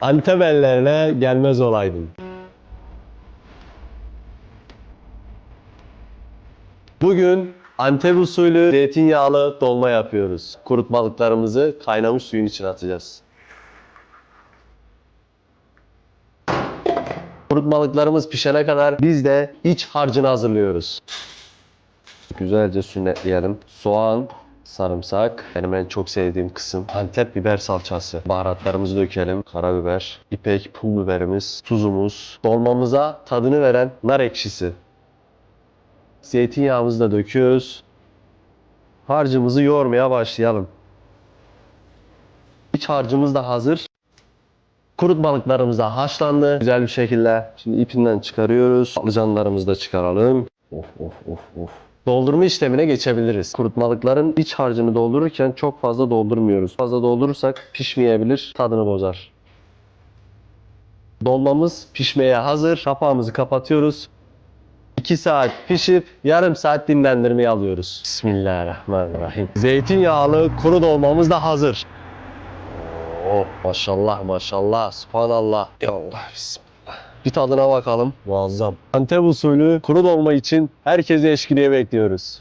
Antep ellerine gelmez olaydın. Bugün Antep usulü zeytinyağlı dolma yapıyoruz. Kurutmalıklarımızı kaynamış suyun içine atacağız. Kurutmalıklarımız pişene kadar biz de iç harcını hazırlıyoruz. Güzelce sünnetleyelim. Soğan, sarımsak, benim en çok sevdiğim kısım. Antep biber salçası. Baharatlarımızı dökelim. Karabiber, ipek pul biberimiz, tuzumuz. Dolmamıza tadını veren nar ekşisi. Zeytinyağımızı da döküyoruz. Harcımızı yoğurmaya başlayalım. İç harcımız da hazır. Kurut balıklarımız da haşlandı. Güzel bir şekilde. Şimdi ipinden çıkarıyoruz. Patlıcanlarımızı da çıkaralım. Of of of of. Doldurma işlemine geçebiliriz. Kurutmalıkların iç harcını doldururken çok fazla doldurmuyoruz. Fazla doldurursak pişmeyebilir, tadını bozar. Dolmamız pişmeye hazır. Kapağımızı kapatıyoruz. 2 saat pişip yarım saat dinlendirmeye alıyoruz. Bismillahirrahmanirrahim. Zeytinyağlı kuru dolmamız da hazır. Oh maşallah maşallah subhanallah. Ya Allah bismillah. Bir tadına bakalım. Muazzam. Antep usulü kuru dolma için herkesi eşkiliğe bekliyoruz.